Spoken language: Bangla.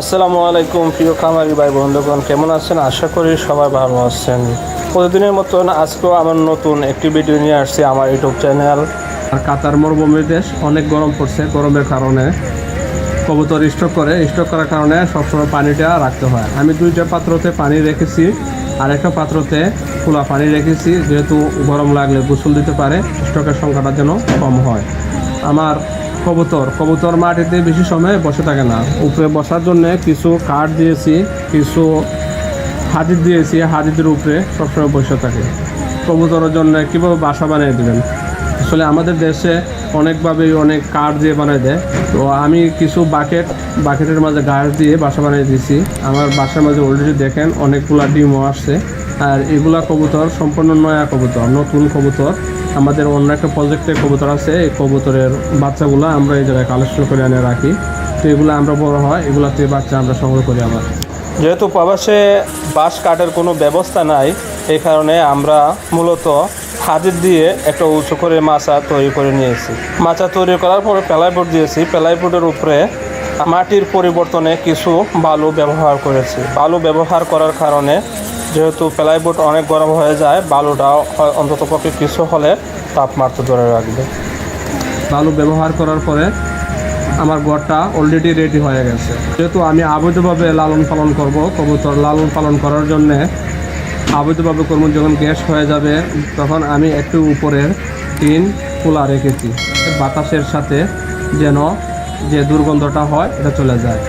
আসসালামু আলাইকুম, প্রিয় খামারি ভাই, বন্ধুগণ, কেমন আছেন? আশা করি সবাই ভালো আছেন। প্রতিদিনের মতন আজকেও আমার নতুন একটি ভিডিও নিয়ে আসছি আমার ইউটিউব চ্যানেল। আর কাতার মরুভূমির দেশ অনেক গরম পড়ছে গরমের কারণে। কবুতর স্টক করে স্টক করার কারণে সবসময় পানিটা রাখতে হয়। আমি দুইটা পাত্রতে পানি রেখেছি, আর একটা পাত্রতে খোলা পানি রেখেছি, যেহেতু গরম লাগলে গোসল দিতে পারে স্টকের সংখ্যাটা যেন কম হয়। আমার কবুতর। কবুতর মাটিতে বেশি সময় বসে থাকে না। উপরে বসার জন্য কিছু কাঠ দিয়েছি, কিছু হাদিদ দিয়েছি, হাদিদের উপরে সবসময় বসে থাকে। কবুতরের জন্য কীভাবে বাসা বানিয়ে দেবেন? আসলে আমাদের দেশে অনেকভাবেই অনেক কাঠ দিয়ে বানিয়ে দেয়। তো আমি কিছু বাকেট, বাকেটের মাঝে গাছ দিয়ে বাসা বানিয়ে দিয়েছি। আমার বাসার মাঝে অলরেডি দেখেন অনেকগুলা ডিমও আসছে। আর এগুলা কবুতর সম্পূর্ণ নয়া কবুতর, নতুন কবুতর। আমাদের অন্য একটা প্রজেক্টের কবুতর আছে, এই কবুতরের বাচ্চাগুলো আমরা এই জায়গায় কালেকশন করে এনে রাখি। তো এগুলো আমরা বড় হয়, এগুলাতে বাচ্চা আমরা সংগ্রহ করি আবার যেহেতু প্রবাসে বাঁশ কাঠের কোনো ব্যবস্থা নাই, এই কারণে আমরা মূলত হাজির দিয়ে একটা উঁচু করে মাচা তৈরি করে নিয়েছি। মাচা তৈরি করার পরে প্লাইবোর্ড দিয়েছি। প্লাইবোর্ডের উপরে মাটির পরিবর্তনে কিছু বালু ব্যবহার করেছি। বালু ব্যবহার করার কারণে যেহেতু প্লাইবোর্ড অনেক গরম হয়ে যায় বালুটা অন্তত পক্ষে কিছু হলে তাপমাত্রা ধরে রাখবে। বালু ব্যবহার করার পরে আমার ঘরটা অলরেডি রেডি হয়ে গেছে। যেহেতু আমি অবৈধভাবে লালন পালন করব, কবুতর লালন পালন করার জন্যে অবৈধভাবে করব যখন গ্যাস হয়ে যাবে, তখন আমি একটু উপরের টিন খোলা রেখেছি। বাতাসের সাথে যেন যে দুর্গন্ধটা হয়, এটা চলে যায়।